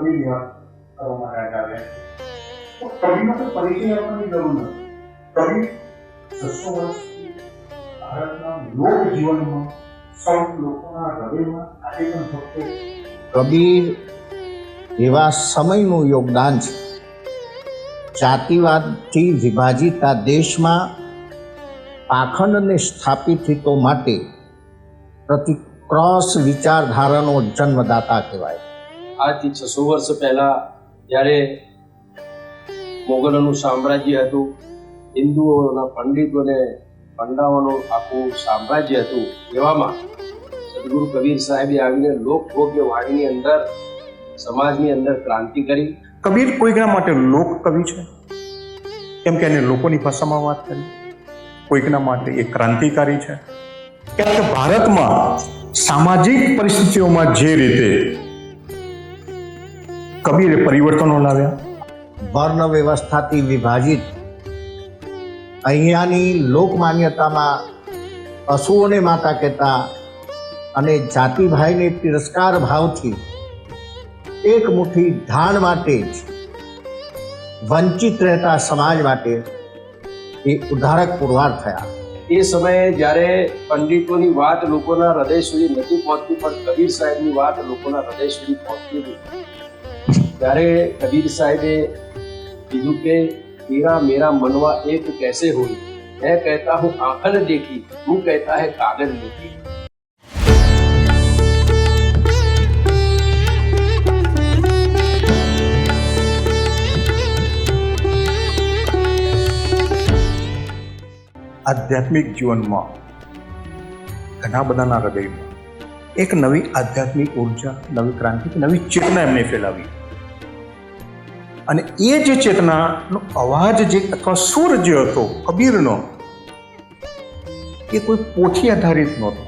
કબીર યાદ કરવા માટે આવ્યા તો કવિનો તો પરિચય આપવાની જરૂર નથી. કવિ છસો વર્ષથી ભારતના લોક જીવનમાં સૌ લોકોના હૃદયમાં આજે પણ ભક્તે કબીર એવા સમયનું યોગદાન છે? જાતિવાદથી વિભાજિત આ દેશમાં પાખંડને સ્થાપિત હિતો માટે પ્રતિ ક્રોસ વિચારધારાનો જન્મદાતા કહેવાય. આજથી છસો વર્ષ પહેલા જ્યારે મોગલોનું સામ્રાજ્ય હતું, હિન્દુઓના પંડિતોને પંડાઓનું આખું સામ્રાજ્ય હતું, એવામાં સદગુરુ કબીર સાહેબે આવીને લોકભોગ્ય વાણીની અંદર, સમાજની અંદર ક્રાંતિ કરી. કબીર કોઈકના માટે લોક કવિ છે? કેમ કે એને લોકોની ભાષામાં વાત કરી. કોઈકના માટે એ ક્રાંતિકારી છે? કેમ કે ભારતમાં સામાજિક પરિસ્થિતિઓમાં જે રીતે કબીરે પરિવર્તનો લાવ્યા. વર્ણ વ્યવસ્થાથી વિભાજિત અહીંયાની લોકમાન્યતામાં પશુઓને માતા કહેતા અને જાતિભાઈને તિરસ્કાર ભાવથી એક મુઠ્ઠી ધાણ માટે જ વંચિત રહેતા સમાજ માટે એ ઉદ્ધારક પુરવાર થયા. એ સમયે જ્યારે પંડિતોની વાત લોકોના હૃદય સુધી નથી પહોંચતી પણ કબીર સાહેબની વાત લોકોના હૃદય સુધી પહોંચતી હતી. ત્યારે કબીર સાહેબે કીધું કે તેરા મેરા મનવા એક कैसे हुई मैं कहता हूँ आंखन देखी तू कहता है कागज देखी આધ્યાત્મિક જીવનમાં ઘણા બધાના હૃદયમાં એક નવી આધ્યાત્મિક ઉર્જા નવી ક્રાંતિ નવી ચેતના એમને ફેલાવી અને એ જે ચેતનાનો અવાજ જે અથવા સૂર જે હતો કબીરનો એ કોઈ પોથી આધારિત નહોતો.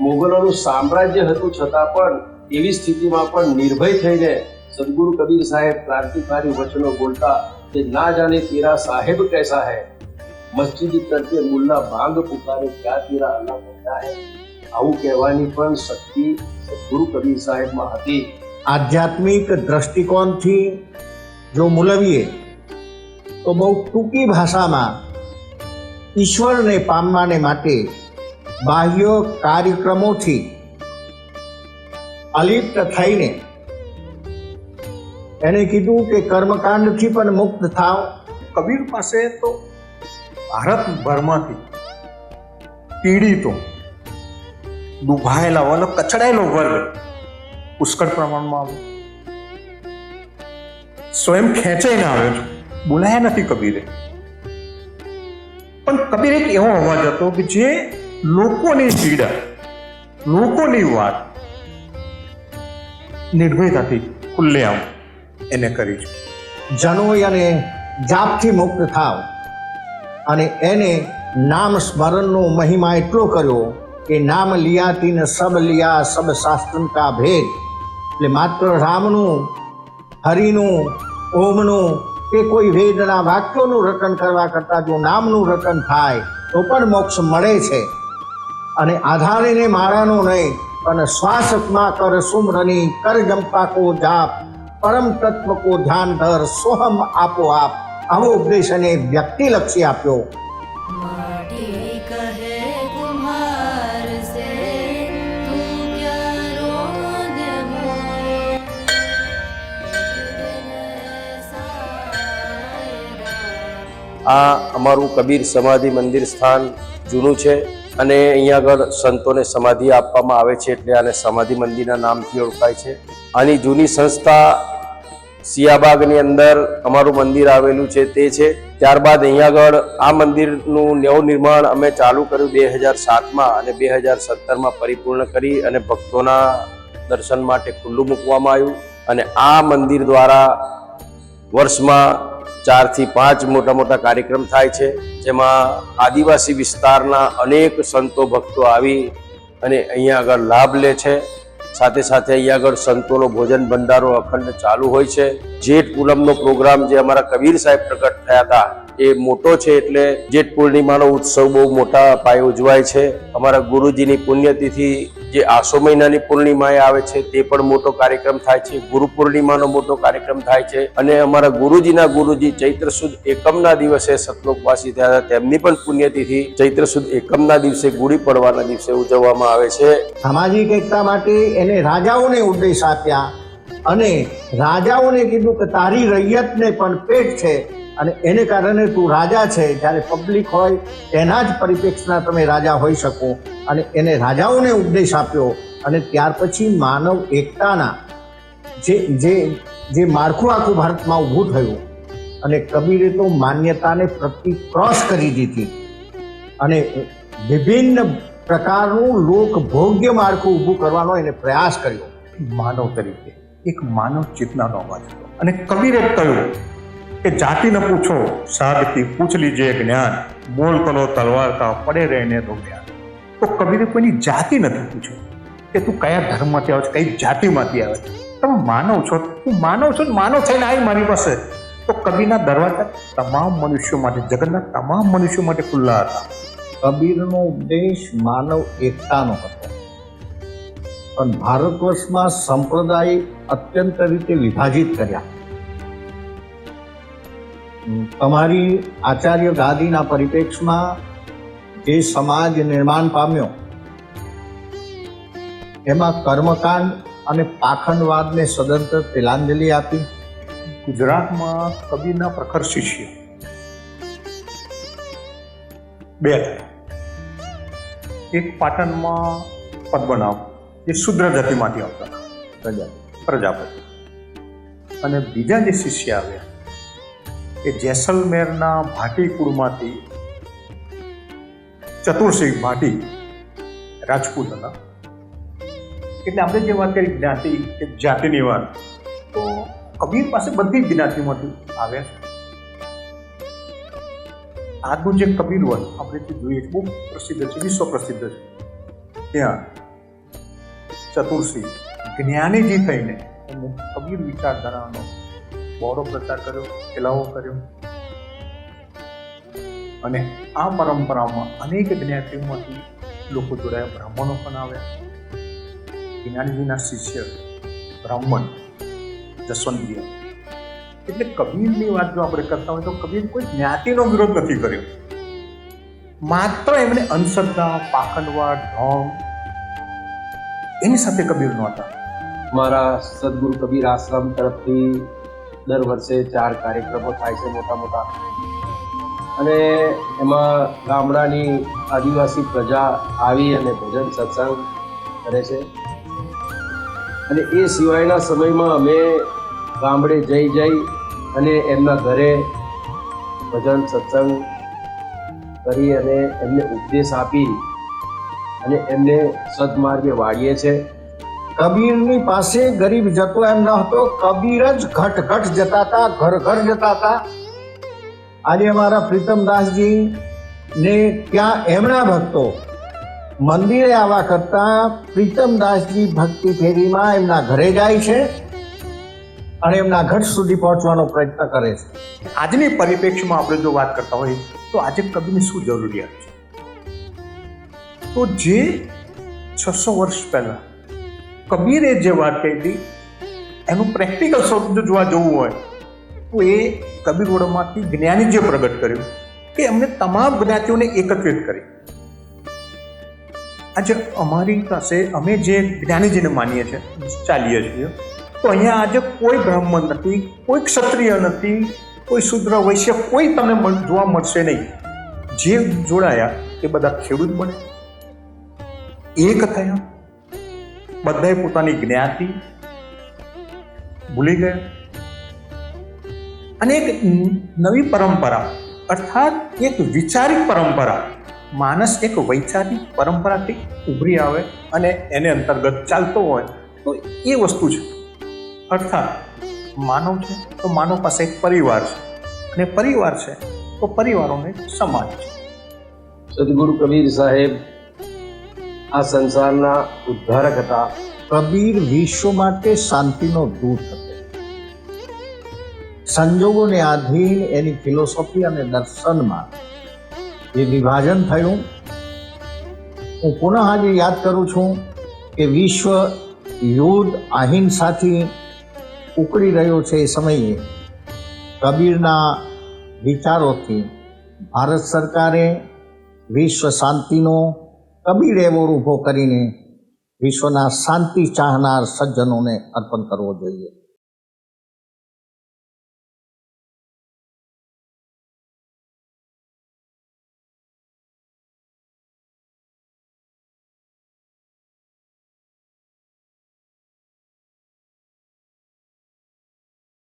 મુગલોનું સામ્રાજ્ય હતું છતાં પણ એવી સ્થિતિમાં પણ નિર્ભય થઈને સદગુરુ કબીર સાહેબ ક્રાંતિકારી વચનો બોલતા કે ના જાને તેરા સાહેબ કૈસા હૈ? મસ્જિદ તરફે મુલ્લા ભાંગ પુકારે ક્યાં તેરા અલ્લાહ કહેતા હૈ? આવું કહેવાની પણ શક્તિ સદગુરુ કબીર સાહેબમાં હતી. આધ્યાત્મિક દ્રષ્ટિકોણથી જો મૂલવીએ, તો બહુ ટૂંકી ભાષામાં ઈશ્વરને પામવાને માટે બાહ્ય કાર્યક્રમોથી અલિપ્ત થઈને એને કીધું કે કર્મકાંડથી પણ મુક્ત થાવ. કબીર પાસે તો ભારતભરમાંથી પીડિતો, દુભાયેલા વર્ગ કચડાયેલો વર્ગ પુષ્કળ પ્રમાણમાં આવે. સ્વયં ખેંચાઈને આવ્યો છું. બોલાયા નથી કબીરે. પણ કબીર એક એવો અવાજ હતો કે જે લોકોની પીડા, લોકોની વાત, નિર્ભયતાથી ખુલ્લેઆમ એને કરી છે. જનોય અને જાપથી મુક્ત થાવ અને એને નામ સ્મરણનો મહિમા એટલો કર્યો કે નામ લિયાતી ને સબ લિયા સબ શાસ્ત્રતા ભેદ. એટલે માત્ર રામનું, હરિનું ઓમનું કે કોઈ વેદના વાક્યોનું રટન કરવા કરતાં જો નામનું રટન થાય, તો પણ મોક્ષ મળે છે. અને આધારીને મારાનો નહીં, પણ શ્વાસમાં કર સુમરની, કર જંપા કો જાપ, પરમ તત્વ કો ધ્યાન ધર, સોહમ આપો આપ. આવો ઉપદેશ અને વ્યક્તિલક્ષી આપ્યો. माटी આ અમારું કબીર સમાધિ મંદિર સ્થાન જૂનું છે અને અહીંયા આગળ સંતોને સમાધિ આપવામાં આવે છે એટલે આને સમાધિ મંદિરના નામથી ઓળખાય છે. આની જૂની સંસ્થા સિયાબાગની અંદર અમારું મંદિર આવેલું છે તે છે. ત્યારબાદ અહીંયા આગળ આ મંદિરનું નિર્માણ અમે ચાલુ કર્યું બે હજાર સાતમાં અને બે હજાર સત્તરમાં પરિપૂર્ણ કરી અને ભક્તોના દર્શન માટે ખુલ્લું મૂકવામાં આવ્યું. અને આ મંદિર દ્વારા વર્ષમાં ચારથી પાંચ મોટા મોટા કાર્યક્રમ થાય છે, જેમાં આદિવાસી વિસ્તારના અનેક સંતો ભક્તો આવી અને અહીંયા આગળ લાભ લે છે. સાથે સાથે અહીંયા આગળ સંતોનો ભોજન ભંડારો અખંડ ચાલુ હોય છે. જેઠ પૂનમનો પ્રોગ્રામ જે અમારા કબીર સાહેબ પ્રગટ થયા હતા, એ મોટો છે એટલે જેઠ પૂર્ણિમાનો ઉત્સવ બહુ મોટા પાયે ઉજવાય છે. અમારા ગુરુજીની પુણ્યતિથિ જે આસો મહિનાની પૂર્ણિમાએ આવે છે તે પણ મોટો કાર્યક્રમ થાય છે. ગુરુ પૂર્ણિમાનો મોટો કાર્યક્રમ થાય છે. અને અમારા ગુરુજીના ગુરુજી ચૈત્ર સુદ એકમના દિવસે સતલોકવાસી થયા હતા. તેમની પણ પુણ્યતિથિ ચૈત્ર સુદ એકમના દિવસે ગુડી પડવાના દિવસે ઉજવવામાં આવે છે. સામાજિક એકતા માટે એને રાજાઓને ઉદ્દેશ આપ્યા અને રાજાઓને કીધું કે તારી રૈયતને પણ પેટ છે. અને એને કારણે તું રાજા છે, જ્યારે પબ્લિક હોય તેના જ પરિપ્રેક્ષના તમે રાજા હોઈ શકો. અને એને રાજાઓને ઉપદેશ આપ્યો અને ત્યાર પછી માનવ એકતાના જે જે જે માળખું આખું ભારતમાં ઊભું થયું અને કબીરે તો માન્યતાને પ્રતિ ક્રોસ કરી દીધી. અને વિભિન્ન પ્રકારનું લોક ભોગ્ય માળખું ઊભું કરવાનો એને પ્રયાસ કર્યો. માનવ તરીકે. એક માનવ ચેતનાનો અવાજ અને કબીરે કહ્યું કે જાતિ ન પૂછો સાગથી પૂછ લીજે જ્ઞાન, બોલ કલો તલવાર કા પડે રહીને તો જ્ઞાન તો કબીરે કોઈની જાતિ નથી પૂછ્યું કે તું કયા ધર્મમાંથી આવે છે, કઈ જાતિમાંથી આવે છે? તમે માનવ છો, તું માનવ છો માનવ થઈને આવી મારી પાસે. તો કબીરના દરવાજા તમામ મનુષ્યો માટે, જગતના તમામ મનુષ્યો માટે ખુલ્લા હતા. કબીરનો ઉપદેશ માનવ એકતાનો હતો. પણ ભારત વર્ષમાં સંપ્રદાય અત્યંત રીતે વિભાજિત કર્યા. તમારી આચાર્ય ગાદીના પરિપ્રેક્ષમાં જે સમાજ નિર્માણ પામ્યો એમાં કર્મકાંડ અને પાખંડવાદને સદંતર તિલાંજલિ આપી. ગુજરાતમાં કબીરના પ્રખર શિષ્ય. બે એક પાટણમાં પદ્મનાભ જે શુદ્ર જાતિમાંથી આવતા પ્રજા. પ્રજાપતિ. અને બીજા જે શિષ્ય આવ્યા એ જેસલમેરના ભાટી કુળમાંથી ચતુરસિંહ ભાટી રાજપૂત હતા. એટલે આપણે જે વાત કરી જ્ઞાતિ કે જાતિની વાત, તો કબીર પાસે બધી જ્ઞાતિમાંથી આવ્યા છે. આજનું જે કબીર વન, આપણે જોઈએ, બહુ પ્રસિદ્ધ છે, વિશ્વ પ્રસિદ્ધ છે. ત્યાં ચતુરસિંહ, જ્ઞાનીજી થઈને એમને કબીર વિચારધારાનો બહોળો પ્રચાર કર્યો ફેલાવો કર્યો. અને આ પરંપરામાં અનેક જ્ઞાતિઓમાંથી લોકો જોડાયા, બ્રાહ્મણો પણ આવ્યા. જ્ઞાનજીના શિષ્ય બ્રાહ્મણ જસવંતીય એટલે કબીરની વાત જો આપણે કરતા હોય તો કબીર કોઈ જ્ઞાતિનો વિરોધ નથી કર્યો. માત્ર એમણે અંધશ્રદ્ધા, પાખંડવા, ઢોંગ એની સાથે કબીર નહોતા. મારા સદગુરુ કબીર આશ્રમ તરફથી દર વર્ષે ચાર કાર્યક્રમો થાય છે મોટા મોટા અને એમાં ગામડાની આદિવાસી પ્રજા આવી અને ભજન સત્સંગ કરે છે. અને એ સિવાયના સમયમાં અમે ગામડે જઈ જઈ અને એમના ઘરે ભજન સત્સંગ કરી અને એમને ઉપદેશ આપી અને એમને સદમાર્ગે વાળીએ છે. કબીરની પાસે ગરીબ જતો એમ ન હતો, કબીર જ ઘટ ઘટ જતા હતા ઘર ઘર જતા હતા આજે અમારા પ્રીતમદાસજી ને ત્યાં એમના ભક્તો મંદિરે આવવા કરતા પ્રીતમદાસજી ભક્તિ ફેરીમાં એમના ઘરે જાય છે અને એમના ઘટ સુધી પહોંચવાનો પ્રયત્ન કરે છે. આજની પરિપ્રેક્ષમાં આપણે જો વાત કરતા હોઈએ તો આજે કબીરની શું જરૂરિયાત છે? તો જે છસો વર્ષ પહેલા કબીરે જે વાત કહી એનું પ્રેક્ટિકલ સ્વરૂપ જો જોવા જવું હોય, તો એ કબીર વડોમાંથી જ્ઞાની જે પ્રગટ કર્યું કે એમને તમામ જ્ઞાતિઓને એકત્રિત કરી. આજે અમારી પાસે, અમે જે જ્ઞાનીજીને માનીએ છીએ, ચાલીએ છીએ, તો અહીંયા આજે કોઈ બ્રાહ્મણ નથી, કોઈ ક્ષત્રિય નથી, કોઈ શુદ્ર વૈશ્ય કોઈ તમને જોવા મળશે નહીં. જે જોડાયા, એ બધા ખેડૂત બને એક થયા બધાએ પોતાની જ્ઞાતિ ભૂલી ગયા. અને એક નવી પરંપરા, અર્થાત એક વિચારિક પરંપરા, માણસ એક વૈચારિક પરંપરાથી ઉભરી આવે અને એને અંતર્ગત ચાલતો હોય, તો એ વસ્તુ છે. અર્થાત, માનવ છે તો માનવ પાસે એક પરિવાર છે. અને પરિવાર છે તો પરિવારોને સમાજ છે. સદગુરુ કબીર સાહેબ આ સંસારના ઉદ્ધારક હતા. કબીર વિશ્વ માટે શાંતિનો દૂત હતો. સંજોગોને આધીન એની ફિલોસોફી અને દર્શનમાં જે વિભાજન થયું, હું પુનઃ આજે યાદ કરું છું કે વિશ્વ યુદ્ધ અહિંસાથી ઉકળી રહ્યો છે એ સમયે કબીરના વિચારોથી ભારત સરકારે વિશ્વ શાંતિનો કબીર એવોર્ડ ઊભો કરીને વિશ્વના શાંતિ ચાહનાર સજ્જનોને અર્પણ કરવો જોઈએ.